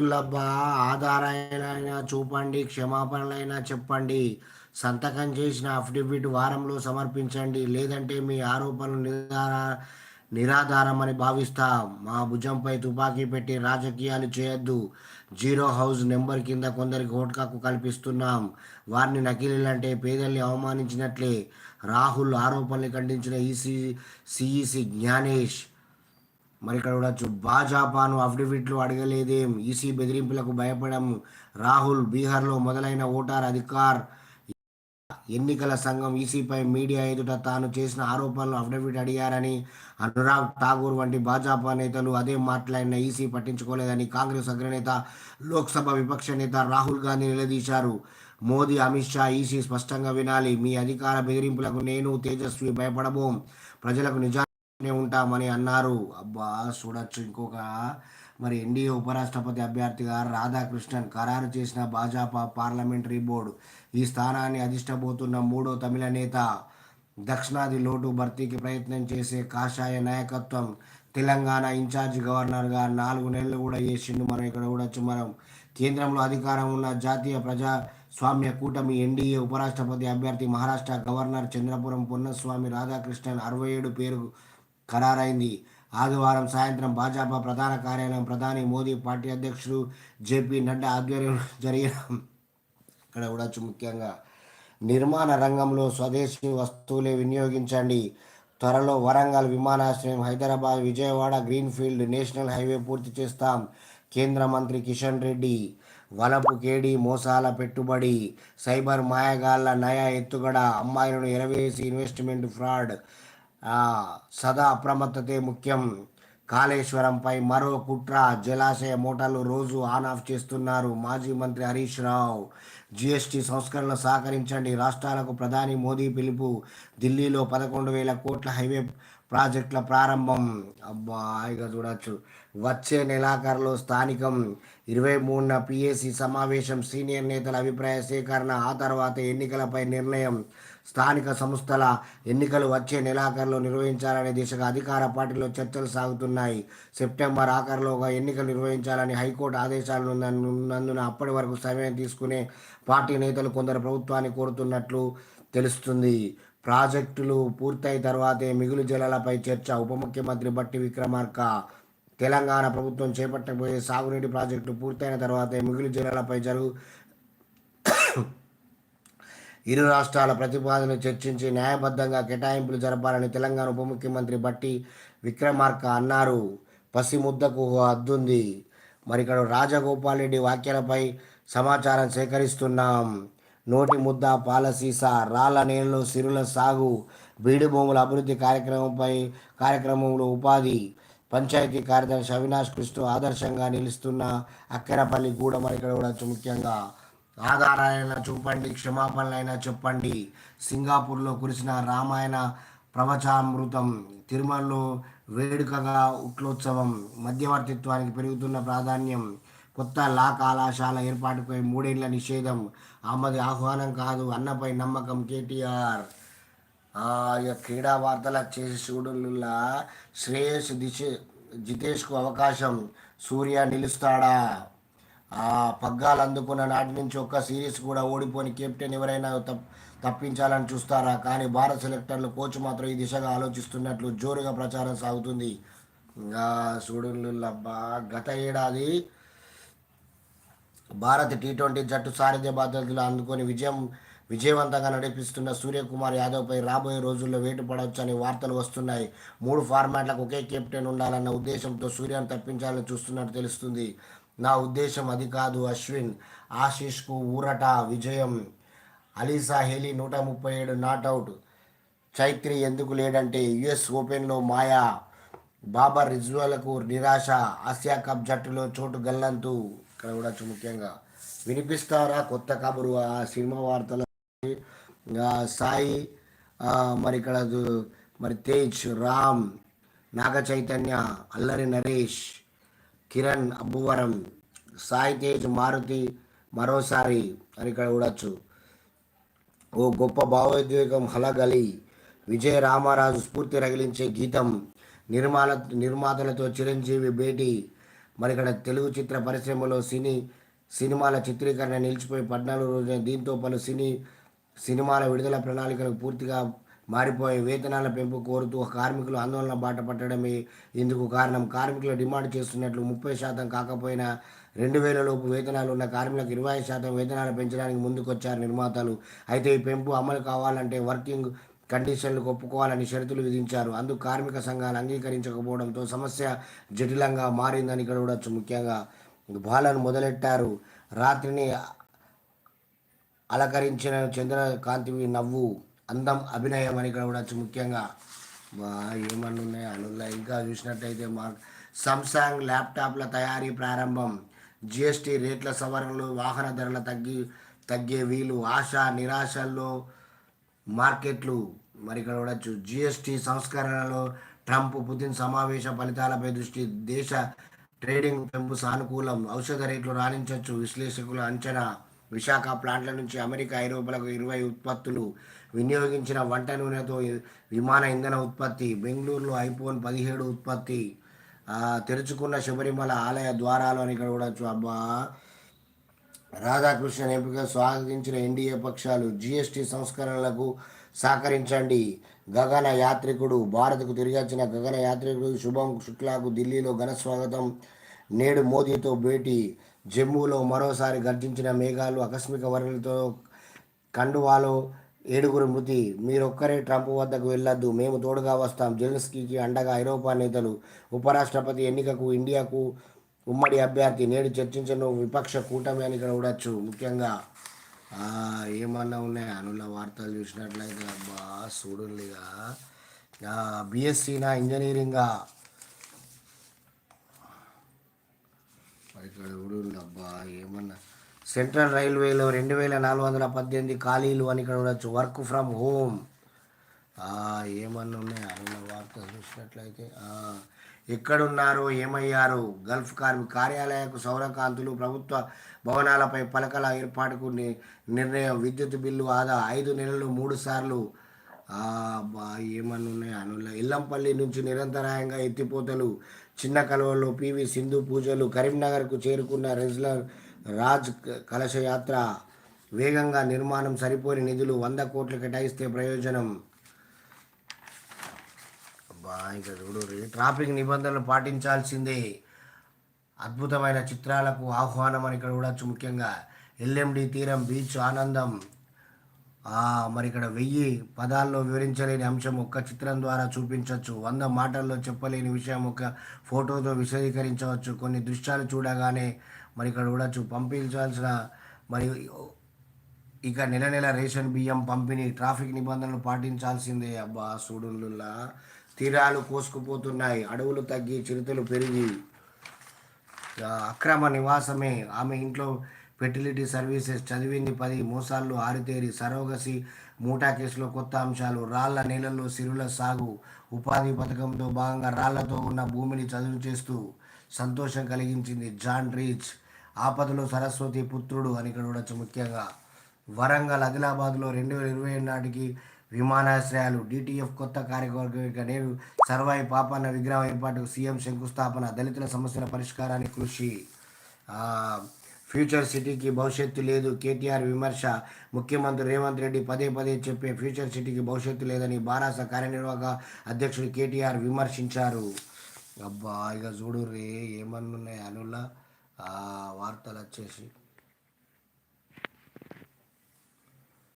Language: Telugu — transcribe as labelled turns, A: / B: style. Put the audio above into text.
A: లబ్బా ఆధారాలైనా చూపండి క్షమాపణలైనా చెప్పండి. సంతకం చేసిన అఫిడవిట్ వారంలో సమర్పించండి. లేదంటే మీ ఆరోపణలు నిరాధార నిరాధారమని భావిస్తాం. మా భుజంపై తుపాకీ పెట్టి రాజకీయాలు చేయొద్దు. జీరో హౌస్ నెంబర్ కింద కొందరికి హోట్కాకు కల్పిస్తున్నాం. వారిని నకిలీలంటే పేదల్ని అవమానించినట్లే. రాహుల్ ఆరోపణలు ఖండించిన ఈసీ సిఈసి జ్ఞానేష్. మరి ఇక్కడ చూడొచ్చు భాజపాను అఫిడవిట్లు అడగలేదేం? ఈసీ బెదిరింపులకు భయపడము. రాహుల్ బీహార్లో మొదలైన ఓటార్ అధికార్ ఎన్నికల సంఘం ఈసీపై మీడియా ఎదుట తాను చేసిన ఆరోపణలు అఫిడవిట్ అడిగారని అనురాగ్ ఠాగూర్ వంటి భాజపా నేతలు అదే మాట్లాడిన ఈసీ పట్టించుకోలేదని కాంగ్రెస్ అగ్రనేత లోక్సభ విపక్ష నేత రాహుల్ గాంధీ నిలదీశారు. మోదీ అమిత్ షా ఈసీ స్పష్టంగా వినాలి. మీ అధికార బెదిరింపులకు నేను తేజస్వి భయపడబోం. ప్రజలకు నిజాన్ని ఉంటామని అన్నారు. అబ్బా చూడొచ్చు ఇంకొక. మరి ఎన్డీఏ ఉపరాష్ట్రపతి అభ్యర్థిగా రాధాకృష్ణన్ ఖరారు చేసిన భాజపా పార్లమెంటరీ బోర్డు ఈ స్థానాన్ని అధిష్టబోతున్న మూడో తమిళ నేత. దక్షిణాది లోటు భర్తీకి ప్రయత్నం చేసే కాషాయ నాయకత్వం తెలంగాణ ఇన్ఛార్జ్ గవర్నర్గా నాలుగు నెలలు కూడా చేసిండు. మనం ఇక్కడ కూడా మనం. కేంద్రంలో అధికారం ఉన్న జాతీయ ప్రజాస్వామ్య కూటమి ఎన్డీఏ ఉపరాష్ట్రపతి అభ్యర్థి మహారాష్ట్ర గవర్నర్ చంద్రపురం పొన్నస్వామి రాధాకృష్ణన్ అరవై ఏడు పేరు ఖరారైంది. ఆదివారం సాయంత్రం భాజపా ప్రధాన కార్యాలయం ప్రధాని మోదీ పార్టీ అధ్యక్షుడు జేపీ నడ్డా ఆధ్వర్యంలో జరిగిన ఇక్కడ కూడా ముఖ్యంగా. నిర్మాణ రంగంలో స్వదేశీ వస్తువులే వినియోగించండి. త్వరలో వరంగల్ విమానాశ్రయం Hyderabad Vijayawada greenfield national highway పూర్తి చేస్తాం. కేంద్ర మంత్రి కిషన్ రెడ్డి వలపు కేడి మోసాల పెట్టుబడి సైబర్ మాయగాళ్ళ నయా ఎత్తుగడ అమ్మాయిలను ఎరవేసి ఇన్వెస్ట్మెంట్ ఫ్రాడ్ సదా అప్రమత్తతే ముఖ్యం. కాళేశ్వరంపై మరో కుట్ర. జలాశయ మోటార్లు రోజు ఆన్ ఆఫ్ చేస్తున్నారు మాజీ మంత్రి హరీష్ రావు. జీఎస్టీ సంస్కరణలు సహకరించండి. రాష్ట్రాలకు ప్రధాని మోదీ పిలుపు. ఢిల్లీలో పదకొండు వేల కోట్ల హైవే ప్రాజెక్టుల ప్రారంభం. అబ్బా చూడవచ్చు చూడొచ్చు. వచ్చే నెలాఖరులో స్థానికం ఇరవై మూడున పిఎస్సి సమావేశం. సీనియర్ నేతల అభిప్రాయ సేకరణ. ఆ తర్వాత ఎన్నికలపై నిర్ణయం. స్థానిక సంస్థల ఎన్నికలు వచ్చే నెలాఖరులో నిర్వహించాలనే దిశగా అధికార పార్టీలో చర్చలు సాగుతున్నాయి. సెప్టెంబర్ ఆఖరులోగా ఎన్నికలు నిర్వహించాలని హైకోర్టు ఆదేశాలు నందున అప్పటి వరకు సమయం తీసుకునే పార్టీ నేతలు కొందరు ప్రభుత్వాన్ని కోరుతున్నట్లు తెలుస్తుంది. ప్రాజెక్టులు పూర్తయిన తర్వాతే మిగులు జలాలపై చర్చ ఉప ముఖ్యమంత్రి బట్టి విక్రమార్క. తెలంగాణ ప్రభుత్వం చేపట్టబోయే సాగునీటి ప్రాజెక్టు పూర్తయిన తర్వాతే మిగులు జలాలపై జరుగు ఇరు రాష్ట్రాల ప్రతిపాదన చర్చించి న్యాయబద్ధంగా కేటాయింపులు జరపాలని తెలంగాణ ఉప ముఖ్యమంత్రి బట్టి విక్రమార్క అన్నారు. పసి ముద్దకు అద్దుంది. మరి ఇక్కడ రాజగోపాల్ రెడ్డి వ్యాఖ్యలపై సమాచారం సేకరిస్తున్నాం. నోటి ముద్ద పాలసీసా రాళ్ళ నేలలో సిరుల సాగు బీడు భూముల అభివృద్ధి కార్యక్రమంపై కార్యక్రమంలో ఉపాధి పంచాయతీ కార్యదర్శి అవినాష్ కృష్ణ ఆదర్శంగా నిలుస్తున్న అక్కెరపల్లి గూడ మరి ఇక్కడ కూడా ముఖ్యంగా ఆధారాలైనా చూపండి క్షమాపణలైనా చెప్పండి. సింగాపూర్లో కురిసిన రామాయణ ప్రవచామృతం తిరుమలలో వేడుకగా ఉట్లోత్సవం మధ్యవర్తిత్వానికి పెరుగుతున్న ప్రాధాన్యం కొత్త లా కళాశాల ఏర్పాటుపై మూడేళ్ళ నిషేధం ఆమెది ఆహ్వానం కాదు అన్నపై నమ్మకం కేటీఆర్. ఇక క్రీడా వార్తల చేసి చూడులా శ్రేయస్ దిశ జితేష్కు అవకాశం సూర్య నిలుస్తాడా? పగ్గాలు అందుకున్న నాటి నుంచి ఒక్క సిరీస్ కూడా ఓడిపోని కెప్టెన్ ఎవరైనా తప్పించాలని చూస్తారా? కానీ భారత సెలెక్టర్లు కోచ్ మాత్రం ఈ దిశగా ఆలోచిస్తున్నట్లు జోరుగా ప్రచారం సాగుతుంది. ఇంకా చూడు గత ఏడాది భారత్ టీ ట్వంటీ జట్టు సారథ్య బాధ్యతలు అందుకొని విజయం విజయవంతంగా నడిపిస్తున్న సూర్యకుమార్ యాదవ్పై రాబోయే రోజుల్లో వేటు పడవచ్చని వార్తలు వస్తున్నాయి. మూడు ఫార్మాట్లకు ఒకే కెప్టెన్ ఉండాలన్న ఉద్దేశంతో సూర్యను తప్పించాలని చూస్తున్నట్టు తెలుస్తుంది. నా ఉద్దేశం అది కాదు అశ్విన్. ఆశీష్కు ఊరట విజయం. అలీసా హెలీ నూట ముప్పై ఏడు నాట్అవుట్ చైత్రి ఎందుకు లేడంటే యుఎస్ ఓపెన్లో మాయా. బాబర్ రిజ్వాలకు నిరాశ. ఆసియా కప్ జట్టులో చోటు గల్లంతు. ఇక్కడ కూడా ముఖ్యంగా వినిపిస్తారా కొత్త కబురు? ఆ సినిమా వార్తల సాయి మరి ఇక్కడ మరి తేజ్ రామ్ నాగ చైతన్య అల్లరి నరేష్. కిరణ్ అబ్బువరం సాయి తేజ్ మారుతి మరోసారి అని ఇక్కడ చూడొచ్చు. ఓ గొప్ప భావోద్వేగం హలగలి విజయ రామారాజు స్ఫూర్తి రగిలించే గీతం నిర్మాణ నిర్మాతలతో చిరంజీవి భేటీ. మరి ఇక్కడ తెలుగు చిత్ర పరిశ్రమలో సినీ సినిమాల చిత్రీకరణ నిలిచిపోయి పద్నాలుగు రోజులు దీంతో పలు సినీ సినిమాల విడుదల ప్రణాళికలు పూర్తిగా మారిపోయి వేతనాల పెంపు కోరుతూ కార్మికులు ఆందోళన బాట పట్టడమే ఇందుకు కారణం. కార్మికులు డిమాండ్ చేస్తున్నట్లు ముప్పై శాతం కాకపోయినా రెండు వేల లోపు వేతనాలు ఉన్న కార్మికులకు ఇరవై శాతం వేతనాలు పెంచడానికి ముందుకొచ్చారు నిర్మాతలు. అయితే ఈ పెంపు అమలు కావాలంటే వర్కింగ్ కండిషన్లు ఒప్పుకోవాలని షరతులు విధించారు. అందుకు కార్మిక సంఘాలు అంగీకరించకపోవడంతో సమస్య జటిలంగా మారిందని ఇక్కడ చూడొచ్చు ముఖ్యంగా బాలను మొదలెట్టారు. రాత్రిని అలకరించిన చంద్రకాంతివి నవ్వు అందం అభినయం అని ఇక్కడ చూడొచ్చు ముఖ్యంగా ఏమన్నా ఉన్నాయి అనుల్లా. ఇంకా చూసినట్టయితే మా సామ్సంగ్ ల్యాప్టాప్ల తయారీ ప్రారంభం. జిఎస్టీ రేట్ల సవరణలు వాహన ధరల తగ్గి తగ్గే వీలు ఆశ నిరాశల్లో మార్కెట్లు. మరి ఇక్కడ చూడొచ్చు జిఎస్టీ సంస్కరణలో ట్రంప్ పుతిన్ సమావేశ ఫలితాలపై దృష్టి దేశ ట్రేడింగ్ పెంపు సానుకూలం. ఔషధ రేట్లు రాణించవచ్చు విశ్లేషకుల అంచనా. విశాఖ ప్లాంట్ల నుంచి అమెరికా ఐరోపాలకు ఇరవై ఉత్పత్తులు. వినియోగించిన వంట నూనెతో విమాన ఇంధన ఉత్పత్తి బెంగళూరులో ఐఫోన్ పదిహేడు ఉత్పత్తి తెరుచుకున్న శబరిమల ఆలయ ద్వారాలు అని ఇక్కడ కూడా అబ్బా. రాధాకృష్ణన్ ఎంపిక స్వాగతించిన ఎన్డీఏ పక్షాలు జీఎస్టీ సంస్కరణలకు సహకరించండి. గగన యాత్రికుడు భారత్కు తిరిగి వచ్చిన గగన యాత్రికుడు శుభం శుక్లాకు ఢిల్లీలో ఘన స్వాగతం. నేడు మోదీతో భేటీ. జమ్మూలో మరోసారి గర్జించిన మేఘాలు ఆకస్మిక వరదలతో కండువాలో ఏడుగురు మృతి. మీరొక్కరే ట్రంప్ వద్దకు వెళ్ళొద్దు. మేము తోడుగా వస్తాం. జెలెన్స్కీకి అండగా ఐరోపా నేతలు ఉపరాష్ట్రపతి ఎన్నికకు ఇండియాకు ఉమ్మడి అభ్యర్థి. నేడు చర్చించను. విపక్ష కూటమి అని ఇక్కడ చూడొచ్చు ముఖ్యంగా. ఏమన్నా ఉన్నాయి? అనుల వార్తలు చూసినట్లయితే అబ్బా చూడులిగా బిఎస్సీనా ఇంజనీరింగా? మరి ఇక్కడ కూడా అబ్బా ఏమన్నా సెంట్రల్ రైల్వేలో రెండు వేల నాలుగు వందల పద్దెనిమిది ఖాళీలు అని ఇక్కడ ఉండొచ్చు. Work from home. ఏమన్నా ఉన్నాయి? అన్న వార్తలు చూసినట్లయితే? ఎక్కడున్నారు ఎక్కడున్నారో? ఏమయ్యారు? గల్ఫ్ కార్మిక కార్యాలయకు సౌరకాంతులు ప్రభుత్వ భవనాలపై పలకల ఏర్పాటుకు నిర్ణయం విద్యుత్ బిల్లు ఆదా ఐదు నెలలు మూడు సార్లు. ఏమన్నా ఉన్నాయి? అనుల ఇల్లంపల్లి నుంచి నిరంతరాయంగా ఎత్తిపోతలు. చిన్న కలువలో పివి సింధు పూజలు. కరీంనగర్కు చేరుకున్న రెజ్లర్ రాజ్ కలశయాత్ర వేగంగా నిర్మాణం సరిపోని నిధులు వంద కోట్లు కేటాయిస్తే ప్రయోజనం. ఇంకా చూడు ట్రాఫిక్ నిబంధనలు పాటించాల్సిందే. అద్భుతమైన చిత్రాలకు ఆహ్వానం అని ఇక్కడ చూడొచ్చు ముఖ్యంగా. ఎల్ఎండి తీరం బీచ్ ఆనందం. మరి ఇక్కడ వెయ్యి పదాల్లో వివరించలేని అంశం ఒక్క చిత్రం ద్వారా చూపించవచ్చు. వంద మాటల్లో చెప్పలేని విషయం ఒక ఫోటోతో విశదీకరించవచ్చు. కొన్ని దృశ్యాలు చూడగానే మరి ఇక్కడ చూడవచ్చు పంపించాల్సిన మరి ఇక నెల నెల రేషన్ బియ్యం పంపిణీ ట్రాఫిక్ నిబంధనలు పాటించాల్సిందే. అబ్బా సూడుల్లా తీరాలు కోసుకుపోతున్నాయి. అడవులు తగ్గి చిరుతలు పెరిగి. అక్రమ నివాసమే. ఆమె ఇంట్లో ఫెర్టిలిటీ సర్వీసెస్ చదివింది పది మోసాల్లో ఆరితేరి సరోగసి మూటా కేసులో కొత్త అంశాలు. రాళ్ళ నేలల్లో సిరుల సాగు. ఉపాధి పథకంతో భాగంగా రాళ్ళతో ఉన్న భూమిని చదువు చేస్తూ సంతోషం కలిగించింది జాన్ రీచ్. ఆపదలో సరస్వతి పుత్రుడు అని ఇక్కడ చూడొచ్చు ముఖ్యంగా. వరంగల్ ఆదిలాబాద్లో రెండు వేల ఇరవై ఏడు నాటికి విమానాశ్రయాలు. డిటిఎఫ్ కొత్త కార్యకర్త నేడు సర్వాయి పాపన్న విగ్రహం ఏర్పాటుకు సీఎం శంకుస్థాపన దళితుల సమస్యల పరిష్కారానికి కృషి. ఫ్యూచర్ సిటీకి భవిష్యత్తు లేదు. కేటీఆర్ విమర్శ. ముఖ్యమంత్రి రేవంత్ రెడ్డి పదే పదే చెప్పే ఫ్యూచర్ సిటీకి భవిష్యత్తు లేదని బారాస కార్యనిర్వాహక అధ్యక్షుడు కేటీఆర్ విమర్శించారు. అబ్బా ఇక చూడు రే ఏమన్నున్నాయి అనుల? వార్తలు వచ్చేసి